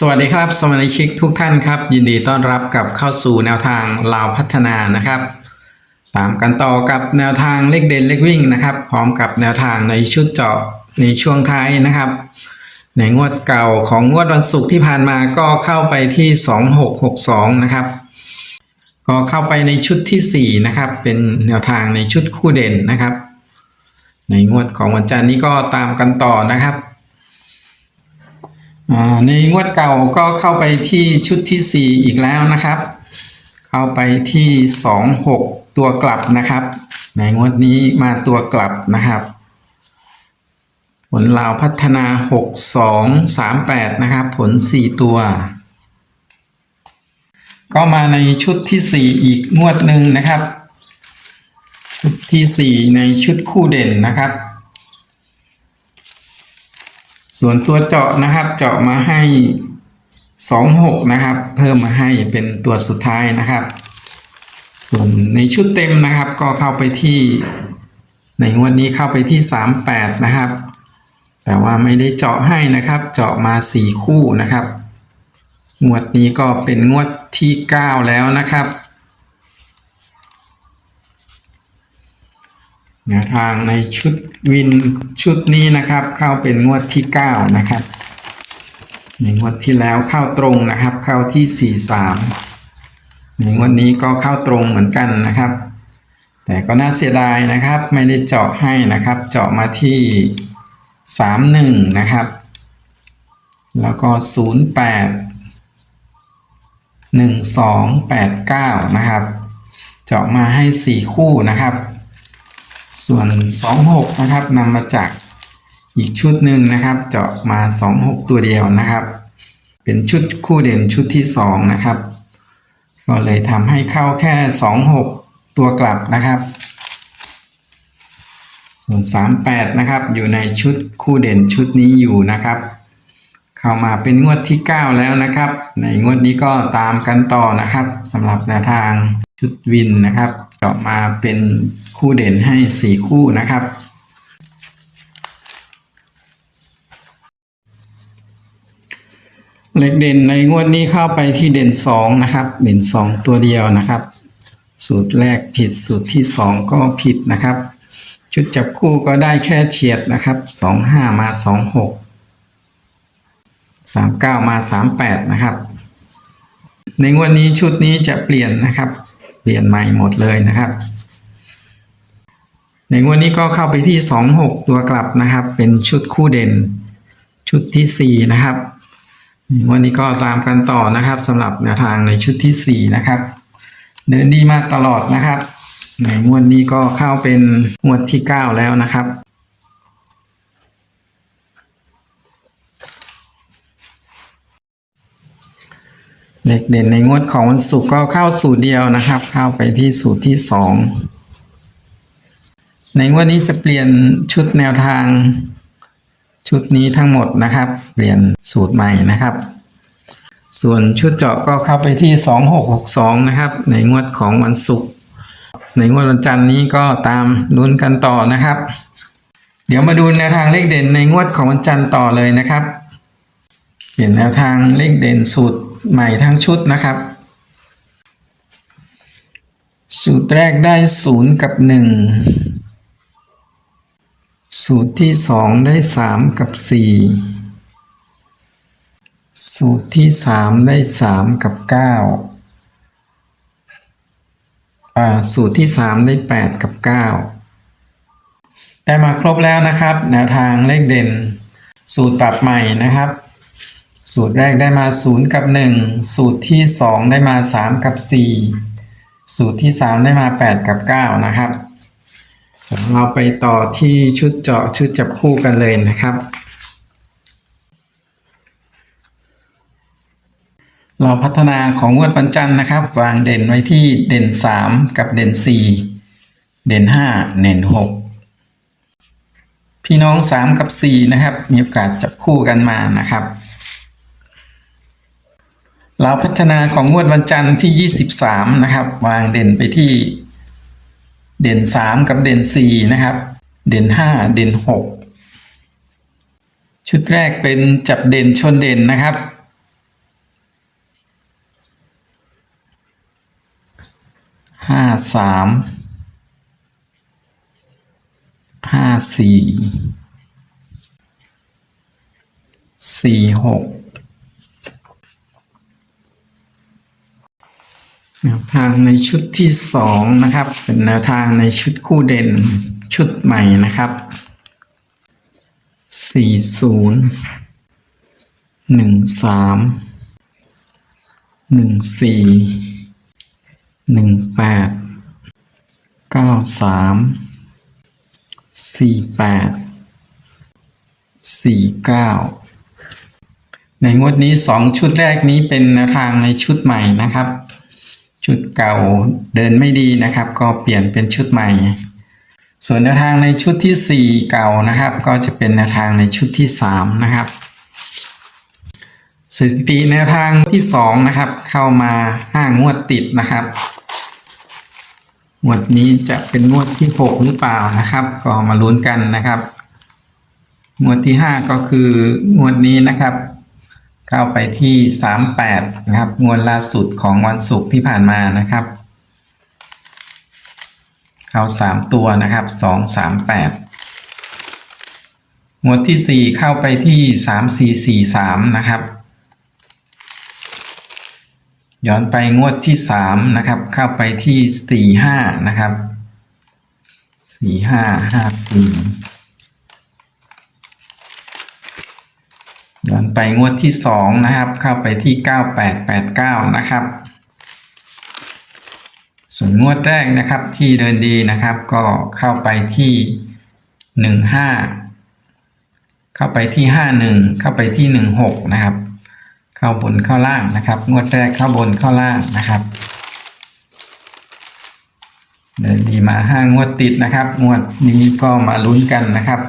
สวัสดีครับสมาชิกทุกท่านครับ ยินดีต้อนรับกับเข้าสู่แนวทางลาวพัฒนานะครับ ตามกันต่อกับแนวทางเลขเด่นเลขวิ่งนะครับ พร้อมกับแนวทางในชุดเจาะในช่วงท้ายนะครับ ในงวดเก่าของงวดวันศุกร์ที่ผ่านมาก็เข้าไปที่ 2662 นะครับ ก็เข้าไปในชุดทีสี่4 นะครับ เป็นแนวทางในชุดคู่เด่นนะครับ ในงวดของวันจันทร์นี้ก็ตามกันต่อนะครับ ในงวดเก่าก็เข้าไปที่ชุดที่ 4 อีกแล้วนะครับ เข้าไปที่ 2 6 ตัวกลับนะครับ ในงวดนี้มาตัวกลับนะครับ ผลลาวพัฒนา 6 2 3 8 นะครับ ผล 4 ตัว ก็มาในชุดที่ 4 อีกงวดหนึ่งนะครับ ชุดทีสี่4 ในชุดคู่เด่นนะครับ ส่วนตัวเจาะนะครับเจาะมาให้ 26 นะครับ เพิ่มมาให้เป็นตัวสุดท้ายนะครับ ส่วนในชุดเต็มนะครับก็เข้าไปที่ในงวดนี้เข้าไปที่ 38 นะครับ แต่ว่าไม่ได้เจาะให้นะครับ เจาะมา 4 คู่นะครับ งวดนี้ก็เป็นงวดที่ 9 แล้วนะครับ แนวทางในชุดวินชุดนี้นะครับ เข้าเป็นงวดที่ 9 นะครับในงวดที่แล้วเข้าตรงนะครับ เข้าที่ 43ในงวดนี้ก็เข้าตรงเหมือนกันนะครับ แต่ก็น่าเสียดายนะครับ ไม่ได้เจาะให้นะครับ เจาะมาที่ 31 นะครับ แล้วก็ 08 1289 นะครับ เจาะมาให้ 4 คู่นะครับ ส่วน 26 นะครับนำมาจากอีกชุดหนึ่งนะครับ เจาะมา 26 ตัวเดียวนะครับ เป็นชุดคู่เด่นชุดที่ 2 นะครับ ก็เลยทำให้เข้าแค่ 26 ตัวกลับนะครับ ส่วน 38 นะครับ อยู่ในชุดคู่เด่นชุดนี้อยู่นะครับ เข้ามาเป็นงวดที่ 9 แล้วนะครับ ในงวดนี้ก็ตามกันต่อนะครับสำหรับแนวทางชุดวินนะครับ เจาะมาเป็นคู่เด่นให้ 4 คู่นะครับ เลขเด่นในงวดนี้เข้าไปที่เด่น 2 นะครับ เด่น 2 ตัวเดียวนะครับ สูตรแรกผิดสูตรที่ 2 ก็ผิดนะครับ ชุดจับคู่ก็ได้แค่เฉียดนะครับ 25 มา 26 39 มา 38 นะครับ ในงวดนี้ชุดนี้จะเปลี่ยนนะครับ เปลี่ยนใหม่หมดเลยนะครับ ในงวดนี้ก็เข้าไปที่ 26 ตัวกลับนะครับ เป็นชุดคู่เด่น ชุดที่ 4 นะครับวันนี้ก็ตามกันต่อนะครับสำหรับแนวทางในชุดที่ 4 นะครับ เดินดีมาตลอดนะครับในงวดนี้ก็เข้าเป็นงวดที่ 9 แล้วนะครับ เลขเด่นในงวดของวันศุกร์ก็เข้าสูตรเดียวนะครับ เข้าไปที่สูตรที่สองในงวดนี้จะเปลี่ยนชุดแนวทาง ชุดนี้ทั้งหมดนะครับ เปลี่ยนสูตรใหม่นะครับ ส่วนชุดเจาะก็เข้าไปที่ 2662 นะครับ ในงวดของวันศุกร์ในงวดวันจันทร์นี้ก็ตามลุ้นกันต่อนะครับ เดี๋ยวมาดูแนวทางเลขเด่นในงวดของวันจันทร์ต่อเลยนะครับ เปลี่ยนแนวทางเลขเด่นสูตร ใหม่ทั้งชุดนะครับ สูตรแรกได้ศูนย์กับหนึ่งสูตรที่สองได้สามกับสี่สูตรที่สามได้สามกับเก้าอ่า สูตรที่สามได้แปดกับเก้าได้มาครบแล้วนะครับ แนวทางเลขเด่น สูตรปรับใหม่นะครับ สูตรแรกได้มา 0 กับ 1 สูตรที่ 2 ได้มา 3 กับ 4 สูตรที่ 3 ได้มา 8 กับ 9 นะครับเราไปต่อที่ชุดเจาะชุดจับคู่กันเลยนะครับ เราพัฒนาของงวดวันจันทร์นะครับ วางเด่นไว้ที่เด่น 3 กับเด่น 4 เด่น 5 เด่น 6 พี่น้อง 3 กับ 4 นะครับ มีโอกาสจับคู่กันมานะครับ เราพัฒนาของงวดวันจันทร์ที่ 23 นะครับ วางเด่นไปที่เด่น 3 กับเด่น 4 นะครับ เด่น 5 เด่น 6 ชุดแรกเป็นจับเด่นชนเด่นนะครับ ห้าสาม ห้าสี่ สี่หก แนวทางในชุดที่สองนะครับ เป็นแนวทางในชุดคู่เด่นชุดใหม่นะครับสี่ศูนย์หนึ่งสามหนึ่งสี่หนึ่งแปดเก้าสามสี่แปดสี่เก้าในงวดนี้สองชุดแรกนี้เป็นแนวทางในชุดใหม่นะครับ ชุดเก่าเดินไม่ดีนะครับ ก็เปลี่ยนเป็นชุดใหม่ ส่วนแนวทางในชุดที่สี่เก่านะครับ ก็จะเป็นแนวทางในชุดที่สามนะครับสถิติแนวทางที่สองนะครับ เข้ามาห้างวดติดนะครับงวดนี้จะเป็นงวดที่หกหรือเปล่านะครับ ก็มาลุ้นกันนะครับงวดที่ห้าก็คืองวดนี้นะครับ เข้าไปที่ 38 นะครับ งวดล่าสุดของวันศุกร์ที่ผ่านมานะครับ เข้า 3 ตัวนะครับ 238 งวดที่ 4 เข้าไปที่ 3443 นะครับ ย้อนไปงวดที่ 3 นะครับ เข้าไปที่ 45 นะครับ 4554 ย้อนไปงวดที่สองนะครับ เข้าไปที่เก้าแปดแปดเก้านะครับ ส่วนงวดแรกนะครับที่เดินดีนะครับ ก็เข้าไปที่หนึ่งห้าเข้าไปที่ห้าหนึ่งเข้าไปที่หนึ่งหกนะครับ เข้าบนเข้าล่างนะครับ งวดแรกเข้าบนเข้าล่างนะครับเดินดีมาห้างวดติดนะครับ งวดนี้ก็มาลุ้นกันนะครับ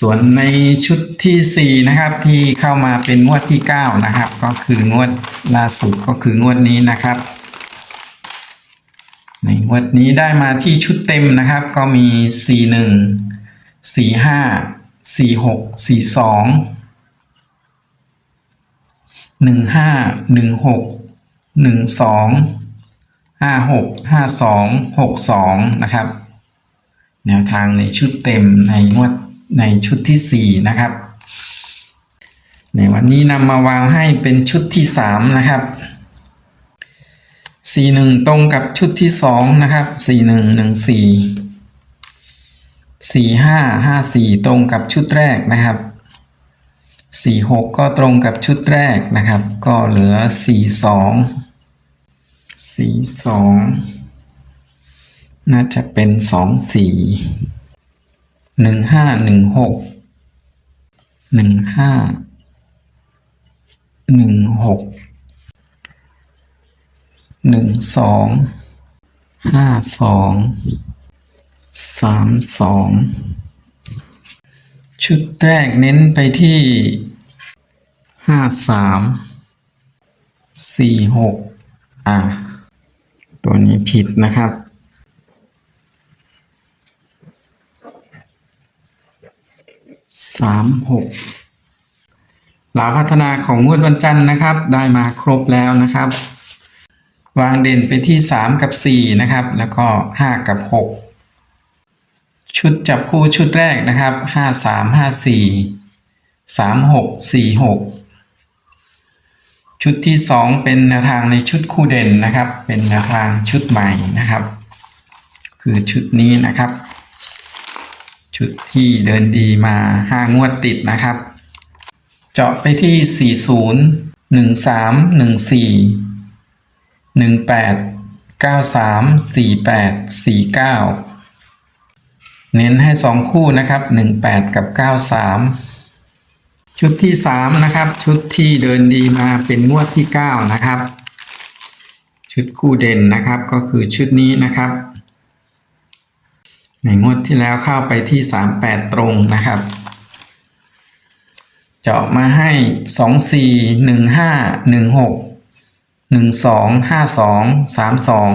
ส่วนในชุดที่สี่นะครับ ที่เข้ามาเป็นงวดที่เก้านะครับ ก็คืองวดล่าสุดก็คืองวดนี้นะครับ ในงวดนี้ได้มาที่ชุดเต็มนะครับ ก็มีสี่หนึ่งสี่ห้าสี่หกสี่สองหนึ่งห้าหนึ่งหกหนึ่งสองห้าหกห้าสองหกสองนะครับ แนวทางในชุดเต็มในงวด ในชุดที่สี่นะครับ ในวันนี้นำมาวางให้เป็นชุดที่สามนะครับสี่หนึ่งตรงกับชุดที่สองนะครับสี่หนึ่งหนึ่งสี่สี่ห้าห้าสี่ตรงกับชุดแรกนะครับสี่หกก็ตรงกับชุดแรกนะครับ ก็เหลือสี่สองสี่สองน่าจะเป็นสองสี่ หนึ่งห้าหนึ่งหกหนึ่งห้าหนึ่งหกหนึ่งสองห้าสองสามสองชุดแรกเน้นไปที่ห้าสามสี่หกอะตัวนี้ผิดนะครับ สามหกหลาพัฒนาของงวดวันจันทร์นะครับ ได้มาครบแล้วนะครับ วางเด่นไปที่สามกับสี่นะครับ แล้วก็ห้ากับหกชุดจับคู่ชุดแรกนะครับห้าสามห้าสี่สามหกสี่หกชุดที่สองเป็นแนวทางในชุดคู่เด่นนะครับ เป็นแนวทางชุดใหม่นะครับ คือชุดนี้นะครับ ชุดที่เดินดีมาห้างวดติดนะครับ เจาะไปที่ 40 13 14 18 93 48 49 เน้นให้ 2 คู่นะครับ 18 กับ 93 ชุดที่ 3 นะครับ ชุดที่เดินดีมาเป็นงวดที่ 9 นะครับ ชุดคู่เด่นนะครับก็คือชุดนี้นะครับ ในงวดที่แล้วเข้าไปที่ 38 ตรงนะครับ เจาะมาให้ 2 4 1 5 1 6 1 2 5 2 3 2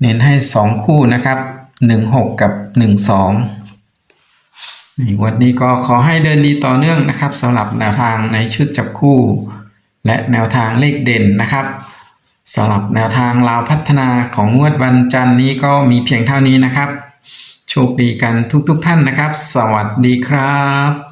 เน้นให้ 2 คู่นะครับ 1 6 กับ 1 2 ในวันนี้ก็ขอให้เดินดีต่อเนื่องนะครับสำหรับแนวทางในชุดจับคู่ และแนวทางเลขเด่นนะครับ สำหรับแนวทางลาวพัฒนาของงวดวันจันทร์นี้ก็มีเพียงเท่านี้นะครับ โชคดีกันทุกๆทท่านนะครับ สวัสดีครับ